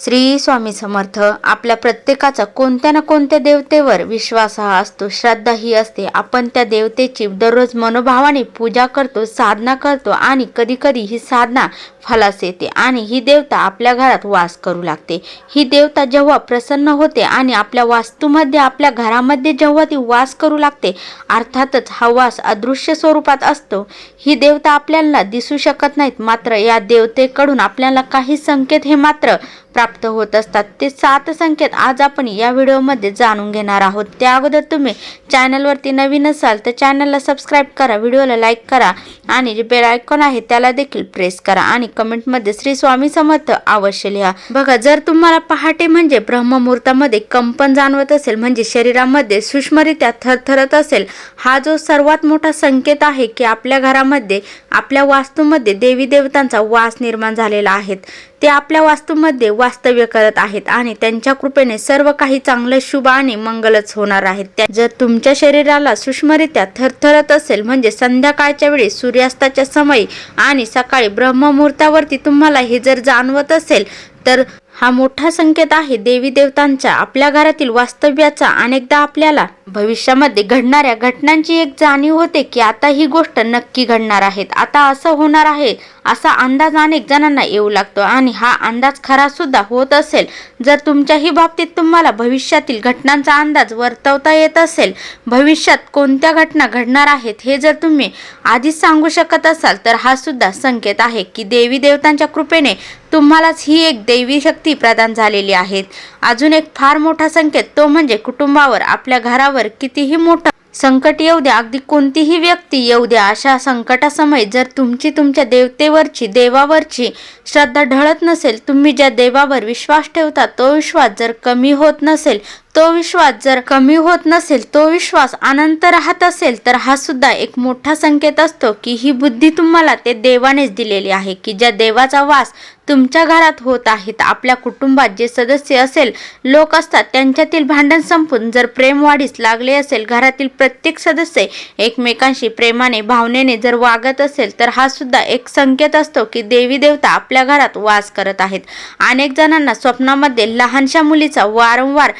श्री स्वामी समर्थ आपल्या प्रत्येकाचा कोणत्या ना कोणत्या देवतेवर विश्वास हा असतो श्रद्धा ही असते. आपण त्या देवतेची दररोज मनोभावाने पूजा करतो साधना करतो आणि कधी कधी ही साधना फलास येते आणि ही देवता आपल्या घरात वास करू लागते. ही देवता जेव्हा प्रसन्न होते आणि आपल्या वास्तूमध्ये आपल्या घरामध्ये जेव्हा ती वास करू लागते अर्थातच हा वास अदृश्य स्वरूपात असतो. ही देवता आपल्याला दिसू शकत नाहीत मात्र या देवतेकडून आपल्याला काही संकेत हे मात्र प्राप्त होत असतात. ते सात संकेत आज आपण या व्हिडिओमध्ये जाणून घेणार आहोत. त्या अगोदर तुम्ही चॅनलवरती नवीन असाल तर चॅनलला सबस्क्राईब करा व्हिडिओला लाईक करा आणि जे बेल आयकॉन आहे त्याला देखील प्रेस करा आणि कमेंटमध्ये श्री स्वामी समर्थ अवश्य लिहा. बघा जर तुम्हाला पहाटे म्हणजे ब्रह्ममुहूर्तामध्ये कंपन जाणवत असेल म्हणजे शरीरामध्ये सूक्ष्मरित्या थरथरत असेल हा जो सर्वात मोठा संकेत आहे की आपल्या घरामध्ये आपल्या वास्तूमध्ये देवी देवतांचा वास निर्माण झालेला आहे. ते आपल्या वास्तूमध्ये वा वास्तव्य करत आहेत आणि त्यांच्या कृपेने सर्व काही चांगलं शुभ आणि मंगलच होणार आहेत त्या- जर तुमच्या शरीराला सूक्ष्मरित्या थरथरत असेल म्हणजे संध्याकाळच्या वेळी सूर्यास्ताच्या समयी आणि सकाळी ब्रह्ममुहूर्तावरती तुम्हाला हे जर जाणवत असेल तर हा मोठा संकेत आहे. देवी देवतांच्या आपल्या घरातील वास्तव्याचा अनेकदा आपल्याला भविष्यामध्ये घडणाऱ्या घटनांची एक जाणीव होते की आता ही गोष्ट नक्की घडणार आहेत आता असं होणार आहे. असा अंदाज अनेक जणांना येऊ लागतो आणि हा अंदाज खरा सुद्धा होत असेल. जर तुमच्याही बाबतीत तुम्हाला भविष्यातील घटनांचा अंदाज वर्तवता येत असेल भविष्यात कोणत्या घटना घडणार आहेत हे जर तुम्ही आधीच सांगू शकत असाल तर हा सुद्धा संकेत आहे की देवी देवतांच्या कृपेने तुम्हालाच ही एक दैवी शक्ती प्रदान झालेली आहे. अजून एक फार मोठा संकेत तो म्हणजे कुटुंबावर आपल्या घरावर कितीही मोठं संकट येऊ द्या. अगदी कोणतीही व्यक्ती येऊ द्या. अशा संकटासमय जर तुमची तुमच्या देवतेवरची देवावरची श्रद्धा ढळत नसेल तुम्ही ज्या देवावर विश्वास ठेवता तो विश्वास जर कमी होत नसेल तो विश्वास जर कमी होत नसेल तो विश्वास अनंत राहत असेल तर हा सुद्धा एक मोठा संकेत असतो की ही बुद्धी तुम्हाला ते देवानेच दिलेली आहे की ज्या देवाचा वास तुमच्या घरात होत आहेत आपल्या कुटुंबात जे सदस्य असेल लोक असतात त्यांच्यातील भांडण संपून जर प्रेम वाढीस लागले असेल घरातील प्रत्येक सदस्य एकमेकांशी प्रेमाने भावनेने जर वागत असेल तर हा सुद्धा एक संकेत असतो की देवी देवता आपल्या घरात वास करत आहेत. अनेक जणांना स्वप्नामध्ये लहानशा मुलीचा वारंवार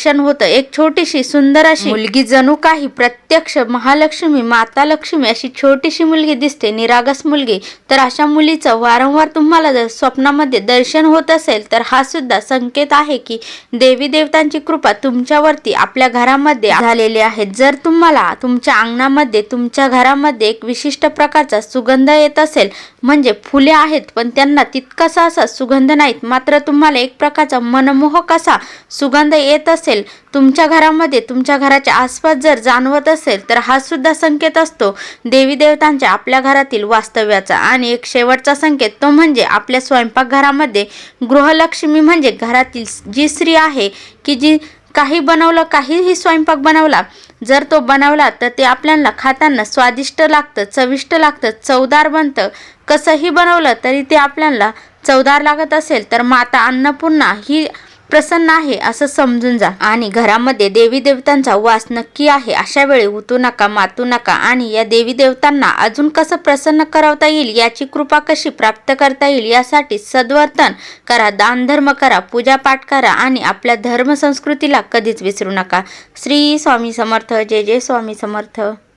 दर्शन होतं. एक छोटीशी सुंदर अशी मुलगी जणू काही प्रत्यक्ष महालक्ष्मी माता लक्ष्मी अशी छोटीशी मुलगी दिसते निरागस मुलगी. तर अशा मुलीचं वारंवार तुम्हाला जर स्वप्नामध्ये दर्शन होत असेल तर हा सुद्धा संकेत आहे की देवी देवतांची कृपा तुमच्यावरती आपल्या घरामध्ये झालेली आहे. जर तुम्हाला तुमच्या अंगणामध्ये तुमच्या घरामध्ये एक विशिष्ट प्रकारचा सुगंध येत असेल म्हणजे फुले आहेत पण त्यांना तितकासा असा सुगंध नाहीत. मात्र तुम्हाला एक प्रकारचा मनमोहक असा सुगंध येत असेल तुमच्या घरामध्ये तुमच्या घराच्या आसपास जर जाणवत असेल तर हा सुद्धा संकेत असतो. देवी देवतांच्या आपल्या घरातील वास्तव्याचा. आणि एक शेवटचा संकेत तो म्हणजे आपल्या स्वयंपाकघरामध्ये गृहलक्ष्मी म्हणजे घरातील जी स्त्री आहे की जी काही बनवलं काहीही स्वयंपाक बनवला जर तो बनवला तर ते आपल्याला खाताना स्वादिष्ट लागतं चविष्ट लागतं चवदार बनतं. कसंही बनवलं तरी ते आपल्याला चवदार लागत असेल तर माता अन्नपूर्णा ही प्रसन्न आहे असं समजून जा. आणि घरामध्ये देवी देवतांचा वास नक्की आहे. अशा वेळी उतू नका मातू नका आणि या देवी देवतांना अजून कसं प्रसन्न करवता येईल याची कृपा कशी प्राप्त करता येईल यासाठी सद्वर्तन करा दानधर्म करा पूजापाठ करा आणि आपल्या धर्म संस्कृतीला कधीच विसरू नका. श्री स्वामी समर्थ. जय जय स्वामी समर्थ.